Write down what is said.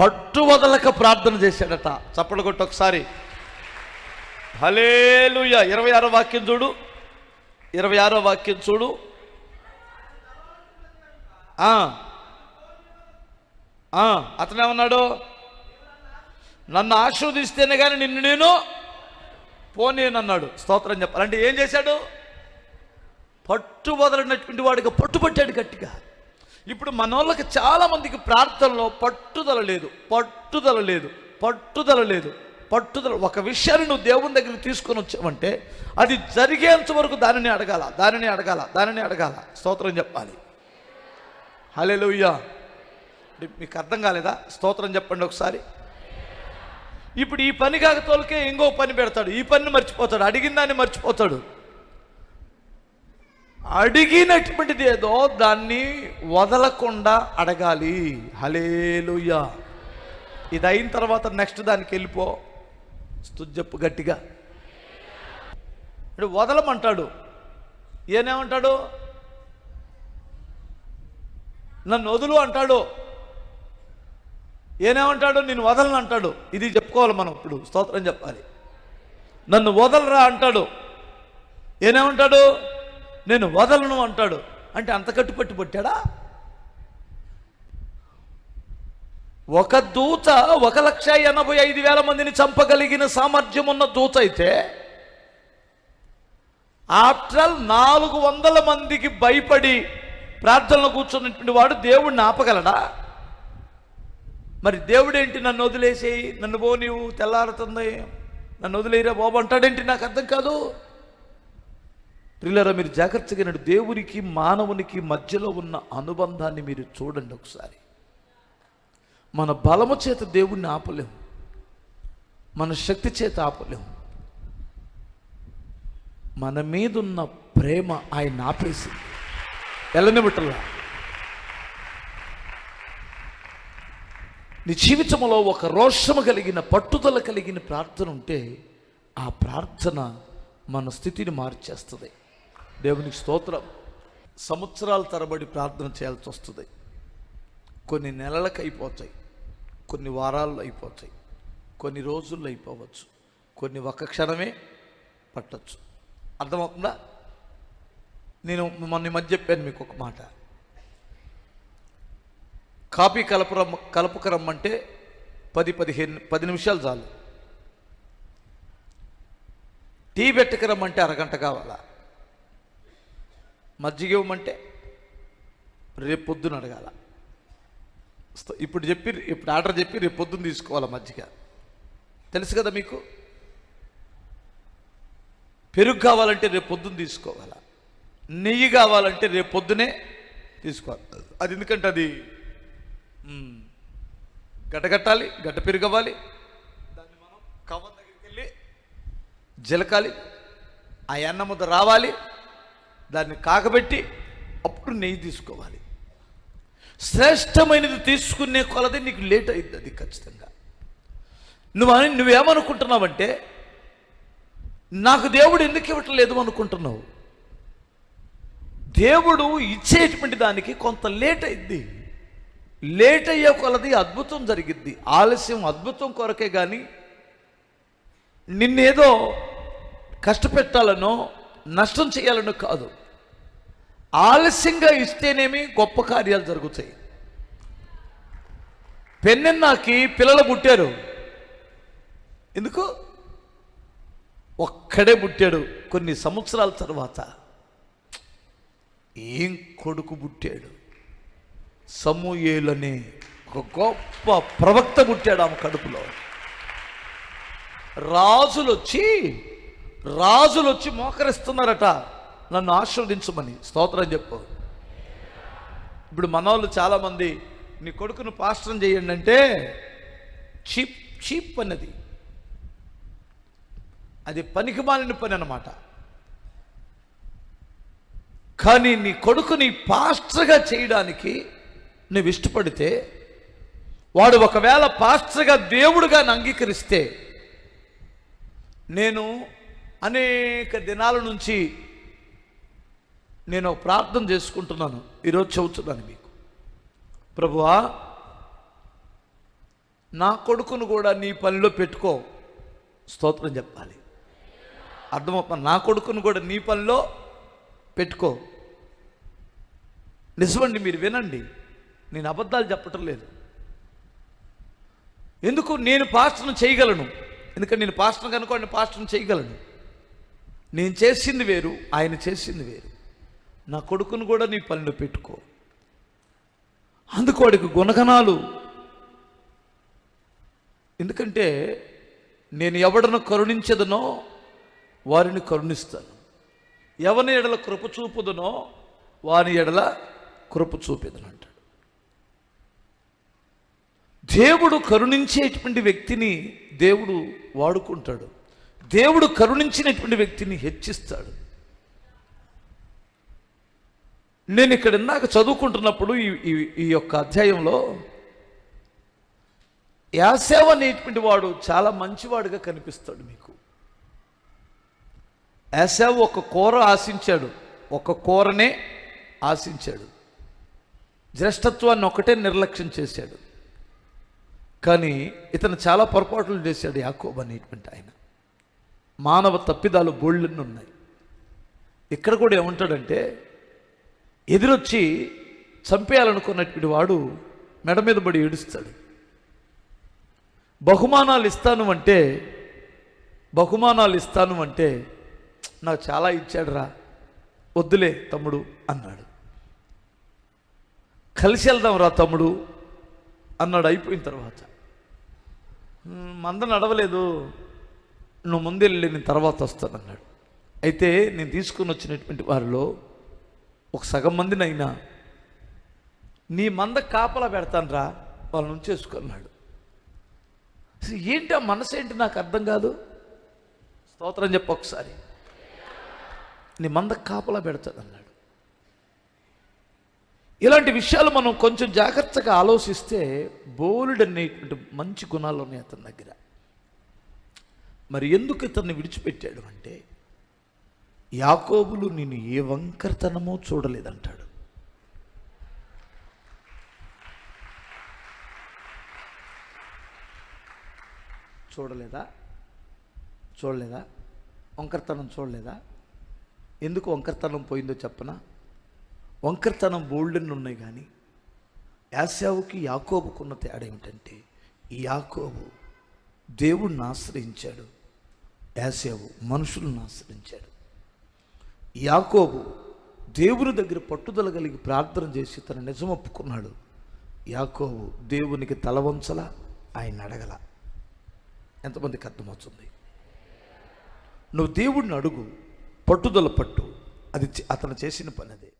పట్టు వదలక ప్రార్థన చేశాడట. చప్పలు కొట్టి ఒకసారి. హలేలుయ ఇరవై ఆరో వాక్యం చూడు. ఇరవై ఆరో వాక్యం చూడు. ఆ. అతను ఏమన్నాడు? నన్ను ఆశీర్వదిస్తేనే కానీ నిన్ను నేను పోనేనన్నాడు స్తోత్రం చెప్పాలంటే ఏం చేశాడు? పట్టు వదలనటువంటి వాడిగా పట్టుబట్టాడు గట్టిగా. ఇప్పుడు మనోళ్ళకి చాలామందికి చాలా మందికి ప్రార్థనలో పట్టుదల లేదు పట్టుదల లేదు పట్టుదల లేదు పట్టుదల. ఒక విషయాన్ని నువ్వు దేవుని దగ్గరికి తీసుకొని వచ్చావంటే అది జరిగేంత వరకు దానిని అడగాల దానిని అడగాల దానిని అడగాల. స్తోత్రం చెప్పాలి. హల్లెలూయా. మీకు అర్థం కాలేదా? స్తోత్రం చెప్పండి ఒకసారి. ఇప్పుడు ఈ పని కాక తోలికే ఇంకో పని పెడతాడు ఈ పనిని మర్చిపోతాడు అడిగిన దాన్ని మర్చిపోతాడు. అడిగినటువంటిది ఏదో దాన్ని వదలకుండా అడగాలి. హలేలుయ్యా ఇది అయిన తర్వాత నెక్స్ట్ దానికి వెళ్ళిపో. స్తుతి గట్టిగా. వదలమంటాడు. ఏనేమంటాడు నన్ను వదులు అంటాడు. ఏనేమంటాడు నేను వదలను అంటాడు. ఇది చెప్పుకోవాలి మనం ఇప్పుడు. స్తోత్రం చెప్పాలి. నన్ను వదలరా అంటాడు. ఏనేమంటాడు నేను వదలను అంటాడు. అంటే అంత కట్టుపట్టి పట్టాడా? ఒక దూత ఒక లక్ష ఎనభై ఐదు వేల మందిని చంపగలిగిన సామర్థ్యం ఉన్న దూత అయితే ఆఫ్టర్ ఆల్ నాలుగు వందల మందికి భయపడి ప్రార్థనలో కూర్చున్నటువంటి వాడు దేవుడిని ఆపగలడా? మరి దేవుడేంటి నన్ను వదిలేసేయి? నన్ను పో నీవు తెల్లారుతుంది. నన్ను వదిలేరా బాబు అంటాడేంటి? నాకు అర్థం కాదు. ప్రిల్లరా మీరు జాగ్రత్తగా వినండి. దేవునికి మానవునికి మధ్యలో ఉన్న అనుబంధాన్ని మీరు చూడండి ఒకసారి. మన బలము చేత దేవుణ్ణి ఆపలేం మన శక్తి చేత ఆపలేం మన మీదున్న ప్రేమ ఆయన ఆపేసి. ఎల్లనిబట్టలా నీ జీవితంలో ఒక రోషము కలిగిన పట్టుదల కలిగిన ప్రార్థన ఉంటే ఆ ప్రార్థన మన స్థితిని మార్చేస్తుంది. దేవునికి స్తోత్రం. సంవత్సరాల తరబడి ప్రార్థన చేయాల్సి వస్తుంది. కొన్ని నెలలకు అయిపోతాయి. కొన్ని వారాల్లో అయిపోతాయి. కొన్ని రోజుల్లో అయిపోవచ్చు. కొన్ని ఒక్క క్షణమే పట్టచ్చు. అర్థమవుతుందా? నేను మొన్న మధ్య చెప్పాను మీకు ఒక మాట. కాపీ కలపరమ్మ కలపకరమ్మంటే పది పదిహేను పది నిమిషాలు చాలు. టీ పెట్టకరమ్మంటే అరగంట కావాలా? మజ్జిగ ఇవ్వమంటే రేపు పొద్దున అడగాల. ఇప్పుడు చెప్పి ఇప్పుడు ఆర్డర్ చెప్పి రేపు పొద్దున్న తీసుకోవాలి మజ్జిగ. తెలుసు కదా మీకు? పెరుగు కావాలంటే రేపు పొద్దున్న తీసుకోవాలా. నెయ్యి కావాలంటే రేపు పొద్దునే తీసుకోవాలి. అది ఎందుకంటే అది మ్, గడ్డగట్టాలి గడ్డ పెరుగు అవ్వాలి దాన్ని మనం కవ్వ దగ్గరికి వెళ్ళి జలకాలి ఆ ఎన్న ముద్ద రావాలి. దాన్ని కాకబెట్టి అప్పుడు నెయ్యి తీసుకోవాలి. శ్రేష్టమైనది తీసుకునే కొలది నీకు లేట్ అయింది అది ఖచ్చితంగా. నువ్వు అని నువ్వేమనుకుంటున్నావంటే నాకు దేవుడు ఎందుకు ఇవ్వట్లేదు అనుకుంటున్నావు? దేవుడు ఇచ్చేటువంటి దానికి కొంత లేట్ అయింది. లేట్ అయ్యే కొలది అద్భుతం జరిగిద్ది. ఆలస్యం అద్భుతం కొరకే కానీ నిన్నేదో కష్టపెట్టాలనో నష్టం చేయాలని కాదు. ఆలస్యంగా ఇస్తేనేమి గొప్ప కార్యాలు జరుగుతాయి. పెన్నెన్నాకి పిల్లలు పుట్టారు. ఎందుకు? ఒక్కడే పుట్టాడు కొన్ని సంవత్సరాల తర్వాత. ఏం కొడుకు పుట్టాడు? సమూయేలనే ఒక గొప్ప ప్రవక్త పుట్టాడు ఆమె కడుపులో. రాజులు వచ్చి రాజులు వచ్చి మోకరిస్తున్నారట. నన్ను ఆశీర్వదించమని. స్తోత్రం చెప్పు. ఇప్పుడు మనవాళ్ళు చాలామంది నీ కొడుకును పాస్టరం చేయండి అంటే చీప్ చీప్ అన్నది అది పనికి మాలిన పని అనమాట కానీ నీ కొడుకుని పాస్టర్గా చేయడానికి నువ్వు ఇష్టపడితే వాడు ఒకవేళ పాస్టర్గా దేవుడుగా అంగీకరిస్తే నేను అనేక దినాల నుంచి నేను ప్రార్థన చేసుకుంటున్నాను. ఈరోజు చెబుతున్నాను మీకు. ప్రభువా నా కొడుకును కూడా నీ పనిలో పెట్టుకో. స్తోత్రం చెప్పాలి. అర్థమవుతుంది? నా కొడుకును కూడా నీ పనిలో పెట్టుకో. నిజమండి మీరు వినండి. నేను అబద్ధాలు చెప్పటం లేదు. ఎందుకు? నేను పాస్టర్ను చేయగలను. ఎందుకంటే నేను పాస్టర్ కనుక పాస్టర్ను చేయగలను. నేను చేసింది వేరు ఆయన చేసింది వేరు. నా కొడుకును కూడా నీ పనిలో పెట్టుకో. అందుకు వాడికి గుణగణాలు. ఎందుకంటే నేను ఎవడను కరుణించదనో వారిని కరుణిస్తాను. ఎవని ఎడల కృప చూపుదనో వారి ఎడల కృప చూపేదను అంటాడు. దేవుడు కరుణించేటువంటి వ్యక్తిని దేవుడు వాడుకుంటాడు. దేవుడు కరుణించినటువంటి వ్యక్తిని హెచ్చిస్తాడు. నేను ఇక్కడ ఇందాక చదువుకుంటున్నప్పుడు ఈ ఈ- యొక్క అధ్యాయంలో యాసేవ అనేటువంటి వాడు చాలా మంచివాడుగా కనిపిస్తాడు మీకు. యాసేవ ఒక కూర ఆశించాడు ఒక కూరనే ఆశించాడు జ్యేష్ఠత్వాన్ని ఒకటే నిర్లక్ష్యం చేశాడు. కానీ ఇతను చాలా పొరపాట్లు చేశాడు యాకోబ్ అనేటువంటి ఆయన. మానవ తప్పిదాలు బోళ్ళన్ని ఉన్నాయి. ఇక్కడ కూడా ఏమంటాడంటే ఎదురొచ్చి చంపేయాలనుకున్నటువంటి వాడు మెడ మీద పడి ఏడుస్తాడు. బహుమానాలు ఇస్తాను అంటే బహుమానాలు ఇస్తాను అంటే నాకు చాలా ఇచ్చాడురా వద్దులే తమ్ముడు అన్నాడు. కలిసి వెళ్దాం రా తమ్ముడు అన్నాడు. అయిపోయిన తర్వాత మంద నడవలేదు నువ్వు ముందు వెళ్ళి నేను తర్వాత వస్తానన్నాడు. అయితే నేను తీసుకుని వచ్చినటువంటి వారిలో ఒక సగం మందినైనా నీ మంద కాపలా పెడతాను రా వాళ్ళని ఉంచేసుకున్నాడు. అసలు ఏంటి ఆ మనసు ఏంటి నాకు అర్థం కాదు. స్తోత్రం చెప్పు ఒకసారి. నీ మంద కాపలా పెడతాదన్నాడు అన్నాడు ఇలాంటి విషయాలు మనం కొంచెం జాగ్రత్తగా ఆలోచిస్తే బోలుడు అనేటువంటి మంచి గుణాలు ఉన్నాయి అతని దగ్గర. మరి ఎందుకు ఇతన్ని విడిచిపెట్టాడు అంటే యాకోబులు నేను ఏ వంకరతనమో చూడలేదంటాడు. చూడలేదా? చూడలేదా? వంకరతనం చూడలేదా? ఎందుకు వంకరతనం పోయిందో చెప్పనా? వంకరతనం బోల్డెన్ ఉన్నాయి కానీ యాసావుకి యాకోబుకున్న తేడా ఏమిటంటే యాకోబు దేవుణ్ణి ఆశ్రయించాడు. యాసేవు మనుషులను ఆశ్రయించాడు. యాకోబు దేవుని దగ్గర పట్టుదల కలిగి ప్రార్థన చేసి తన నిజం ఒప్పుకున్నాడు. యాకోబు దేవునికి తల వంచల ఆయన అడగల. ఎంతమందికి అర్థమవుతుంది? నువ్వు దేవుడిని అడుగు పట్టుదల పట్టు. అది అతను చేసిన పని అదే.